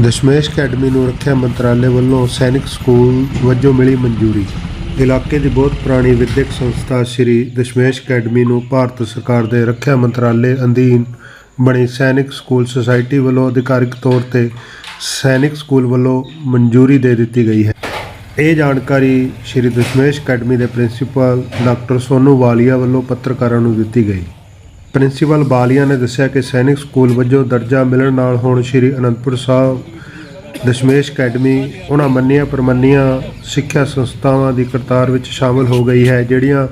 Dashmesh academy ਨੂੰ ਰੱਖਿਆ ਮੰਤਰਾਲੇ ਵੱਲੋਂ ਸੈਨਿਕ ਸਕੂਲ ਵਜੋਂ ਮਿਲੀ ਮਨਜ਼ੂਰੀ। ਇਲਾਕੇ ਦੀ ਬਹੁਤ ਪੁਰਾਣੀ ਵਿਦਿਅਕ ਸੰਸਥਾ ਸ੍ਰੀ ਦਸ਼ਮੇਸ਼ ਅਕੈਡਮੀ ਨੂੰ ਭਾਰਤ ਸਰਕਾਰ ਦੇ ਰੱਖਿਆ ਮੰਤਰਾਲੇ ਅਧੀਨ ਬਣੀ ਸੈਨਿਕ ਸਕੂਲ ਸੁਸਾਇਟੀ ਵੱਲੋਂ ਅਧਿਕਾਰਿਕ ਤੌਰ ਤੇ ਸੈਨਿਕ ਸਕੂਲ ਵੱਲੋਂ ਮਨਜ਼ੂਰੀ ਦੇ ਦਿੱਤੀ ਗਈ ਹੈ। ਇਹ ਜਾਣਕਾਰੀ ਸ੍ਰੀ ਦਸ਼ਮੇਸ਼ ਅਕੈਡਮੀ ਦੇ ਪ੍ਰਿੰਸੀਪਲ ਡਾਕਟਰ ਸੋਨੂ ਵਾਲੀਆ ਵੱਲੋਂ ਪੱਤਰਕਾਰਾਂ ਨੂੰ ਦਿੱਤੀ ਗਈ। ਪ੍ਰਿੰਸੀਪਲ ਬਾਲੀਆ ਨੇ ਦੱਸਿਆ ਕਿ ਸੈਨਿਕ ਸਕੂਲ ਵਜੋਂ ਦਰਜਾ ਮਿਲਣ ਨਾਲ ਹੁਣ ਸ੍ਰੀ ਅਨੰਦਪੁਰ ਸਾਹਿਬ, ਦਸ਼ਮੇਸ਼ ਅਕੈਡਮੀ, ਉਹਨਾਂ ਮੰਨੀਆਂ ਪ੍ਰਮੰਨੀਆਂ ਸਿੱਖਿਆ ਸੰਸਥਾਵਾਂ ਦੀ ਕਰਤਾਰ ਵਿੱਚ ਸ਼ਾਮਲ ਹੋ ਗਈ ਹੈ, ਜਿਹੜੀਆਂ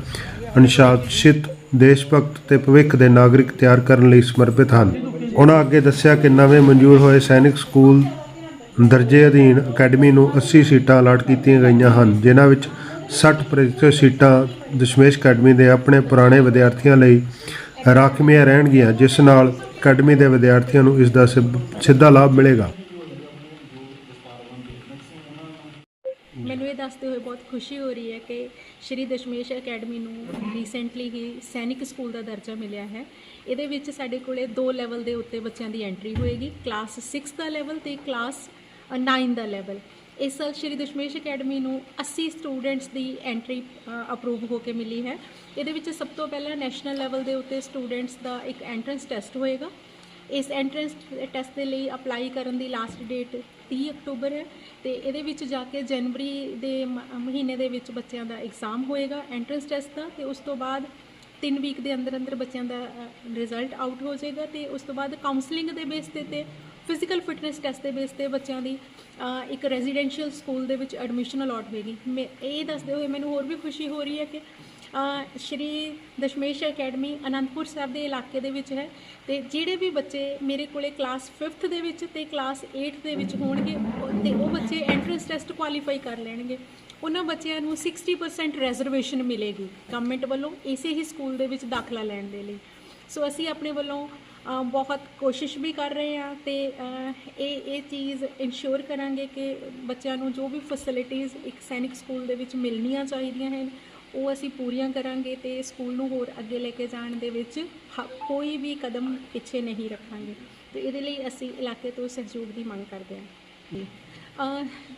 ਅਨੁਸ਼ਾਸਿਤ ਦੇਸ਼ ਭਗਤ ਤੇ ਭਵਿੱਖ ਦੇ ਨਾਗਰਿਕ ਤਿਆਰ ਕਰਨ ਲਈ ਸਮਰਪਿਤ ਹਨ। ਉਹਨਾਂ ਅੱਗੇ ਦੱਸਿਆ ਕਿ ਨਵੇਂ ਮਨਜ਼ੂਰ ਹੋਏ ਸੈਨਿਕ ਸਕੂਲ ਦਰਜੇ ਅਧੀਨ ਅਕੈਡਮੀ ਨੂੰ 80 ਸੀਟਾਂ ਅਲਾਟ ਕੀਤੀਆਂ ਗਈਆਂ ਹਨ, ਜਿਨ੍ਹਾਂ ਵਿੱਚ 60% ਸੀਟਾਂ ਦਸ਼ਮੇਸ਼ ਅਕੈਡਮੀ ਦੇ ਆਪਣੇ ਪੁਰਾਣੇ ਵਿਦਿਆਰਥੀਆਂ ਲਈ ਰਾਖਵੀਆਂ ਰਹਿਣਗੀਆਂ, ਜਿਸ ਨਾਲ ਅਕੈਡਮੀ ਦੇ ਵਿਦਿਆਰਥੀਆਂ ਨੂੰ ਇਸ ਦਾ ਸਿੱਧ- ਸਿੱਧਾ ਲਾਭ ਮਿਲੇਗਾ। ਮੈਨੂੰ ਇਹ ਦੱਸਦੇ ਹੋਏ ਬਹੁਤ ਖੁਸ਼ੀ ਹੋ ਰਹੀ ਹੈ ਕਿ ਸ਼੍ਰੀ ਦਸ਼ਮੇਸ਼ ਅਕੈਡਮੀ ਨੂੰ ਰੀਸੈਂਟਲੀ ਹੀ ਸੈਨਿਕ ਸਕੂਲ ਦਾ ਦਰਜਾ ਮਿਲਿਆ ਹੈ। ਇਹਦੇ ਵਿੱਚ ਸਾਡੇ ਕੋਲੇ ਦੋ ਲੈਵਲ ਦੇ ਉੱਤੇ ਬੱਚਿਆਂ ਦੀ ਐਂਟਰੀ ਹੋਏਗੀ ਕਲਾਸ 6 ਦਾ ਲੈਵਲ ਤੇ ਕਲਾਸ 9 ਦਾ ਲੈਵਲ ਇਸ ਸਾਲ ਸ਼੍ਰੀ ਦਸ਼ਮੇਸ਼ ਅਕੈਡਮੀ ਨੂੰ 80 ਸਟੂਡੈਂਟਸ ਦੀ ਐਂਟਰੀ ਅਪਰੂਵ ਹੋ ਕੇ ਮਿਲੀ ਹੈ। ਇਹਦੇ ਵਿੱਚ ਸਭ ਤੋਂ ਪਹਿਲਾਂ ਨੈਸ਼ਨਲ ਲੈਵਲ ਦੇ ਉੱਤੇ ਸਟੂਡੈਂਟਸ ਦਾ ਇੱਕ ਐਂਟਰੈਂਸ ਟੈਸਟ ਹੋਏਗਾ। ਇਸ ਐਂਟਰੈਂਸ ਟੈਸਟ ਦੇ ਲਈ ਅਪਲਾਈ ਕਰਨ ਦੀ ਲਾਸਟ ਡੇਟ 30 ਅਕਤੂਬਰ ਹੈ ਤੇ ਇਹਦੇ ਵਿੱਚ ਜਾ ਕੇ ਜਨਵਰੀ ਦੇ ਮ- ਮਹੀਨੇ ਦੇ ਵਿੱਚ ਬੱਚਿਆਂ ਦਾ ਐਗਜ਼ਾਮ ਹੋਏਗਾ ਐਂਟਰੈਂਸ ਟੈਸਟ ਦਾ ਤੇ ਉਸ ਤੋਂ ਬਾਅਦ 3 ਵੀਕ ਦੇ ਅੰਦਰ ਅੰਦਰ ਬੱਚਿਆਂ ਦਾ ਰਿਜ਼ਲਟ ਆਊਟ ਹੋ ਜਾਏਗਾ ਤੇ ਉਸ ਤੋਂ ਬਾਅਦ ਕਾਉਂਸਲਿੰਗ ਦੇ ਬੇਸ ਤੇ ਤੇ ਫਿਜ਼ੀਕਲ ਫਿਟਨੈਸ ਟੈਸਟ ਦੇ ਬੇਸ ਤੇ ਬੱਚਿਆਂ ਦੀ ਇੱਕ ਰੈਜ਼ੀਡੈਂਸ਼ੀਅਲ ਸਕੂਲ ਦੇ ਵਿੱਚ ਐਡਮਿਸ਼ਨ ਅਲਾਟ ਹੋਏਗੀ। ਮੈਂ ਇਹ ਦੱਸਦੇ ਹੋਏ ਮੈਨੂੰ ਹੋਰ ਵੀ ਖੁਸ਼ੀ ਹੋ ਰਹੀ ਹੈ ਕਿ ਸ਼੍ਰੀ ਦਸ਼ਮੇਸ਼ ਅਕੈਡਮੀ ਅਨੰਦਪੁਰ ਸਾਹਿਬ ਦੇ ਇਲਾਕੇ ਦੇ ਵਿੱਚ ਹੈ ਤੇ ਜਿਹੜੇ ਵੀ ਬੱਚੇ ਮੇਰੇ ਕੋਲੇ ਕਲਾਸ 5th ਦੇ ਵਿੱਚ ਤੇ ਕਲਾਸ 8th ਦੇ ਵਿੱਚ ਹੋਣਗੇ, ਉਹ- ਤੇ ਉਹ ਬੱਚੇ ਐਂਟਰੈਂਸ ਟੈਸਟ ਕੁਆਲੀਫਾਈ ਕਰ ਲੈਣਗੇ। ਉਹਨਾਂ ਬੱਚਿਆਂ ਨੂੰ 60% ਰਿਜ਼ਰਵੇਸ਼ਨ ਮਿਲੇਗੀ ਗਵਰਨਮੈਂਟ ਵੱਲੋਂ ਇਸੇ ਹੀ ਸਕੂਲ ਦੇ ਵਿੱਚ ਦਾਖਲਾ ਲੈਣ ਦੇ ਲਈ। ਸੋ ਅਸੀਂ ਆਪਣੇ ਵੱਲੋਂ ਬਹੁਤ ਕੋਸ਼ਿਸ਼ ਵੀ ਕਰ ਰਹੇ ਹਾਂ ਤੇ ਇਹ ਇਹ ਚੀਜ਼ ਇਨਸ਼ੋਰ ਕਰਾਂਗੇ ਕਿ ਬੱਚਿਆਂ ਨੂੰ ਜੋ ਵੀ ਫੈਸਿਲਿਟੀਆਂ ਇੱਕ ਸੈਨਿਕ ਸਕੂਲ ਦੇ ਵਿੱਚ ਮਿਲਣੀਆਂ ਚਾਹੀਦੀਆਂ ਹਨ, ਉਹ ਅਸੀਂ ਪੂਰੀਆਂ ਕਰਾਂਗੇ ਤੇ ਸਕੂਲ ਨੂੰ ਹੋਰ ਅੱਗੇ ਲੈ ਕੇ ਜਾਣ ਦੇ ਵਿੱਚ ਹ- ਕੋਈ ਵੀ ਕਦਮ ਪਿੱਛੇ ਨਹੀਂ ਰੱਖਾਂਗੇ। ਤੇ ਇਹਦੇ ਲਈ ਅਸੀਂ ਇਲਾਕੇ ਤੋਂ ਸਹਿਯੋਗ ਦੀ ਮੰਗ ਕਰਦੇ ਹਾਂ।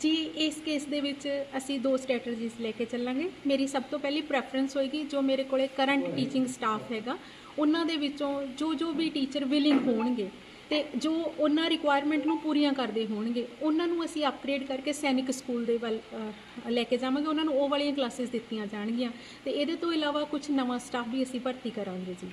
ਜੀ, ਇਸ ਕੇਸ ਦੇ ਵਿੱਚ ਅਸੀਂ ਦੋ ਸਟ੍ਰੈਟਜੀਜ਼ ਲੈ ਕੇ ਚੱਲਾਂਗੇ। ਮੇਰੀ ਸਭ ਤੋਂ ਪਹਿਲੀ ਪ੍ਰੈਫਰੈਂਸ ਹੋਏਗੀ, ਜੋ ਮੇਰੇ ਕੋਲੇ ਕਰੰਟ ਟੀਚਿੰਗ ਸਟਾਫ ਹੈਗਾ, ਉਹਨਾਂ ਦੇ ਵਿੱਚੋਂ ਜੋ ਜੋ ਵੀ ਟੀਚਰ ਵਿਲਿੰਗ ਹੋਣਗੇ ਤੇ ਜੋ ਉਹਨਾਂ ਰਿਕੁਆਇਰਮੈਂਟ ਨੂੰ ਪੂਰੀਆਂ ਕਰਦੇ ਹੋਣਗੇ, ਉਹਨਾਂ ਨੂੰ ਅਸੀਂ ਅਪਗ੍ਰੇਡ ਕਰਕੇ ਸੈਨਿਕ ਸਕੂਲ ਦੇ ਵੱਲ ਲੈ ਕੇ ਜਾਵਾਂਗੇ। ਉਹਨਾਂ ਨੂੰ ਉਹ ਵਾਲੀਆਂ ਕਲਾਸਿਸ ਦਿੱਤੀਆਂ ਜਾਣਗੀਆਂ। ਤੇ ਇਹਦੇ ਤੋਂ ਇਲਾਵਾ ਕੁਝ ਨਵਾਂ ਸਟਾਫ ਵੀ ਅਸੀਂ ਭਰਤੀ ਕਰਾਂਗੇ ਜੀ।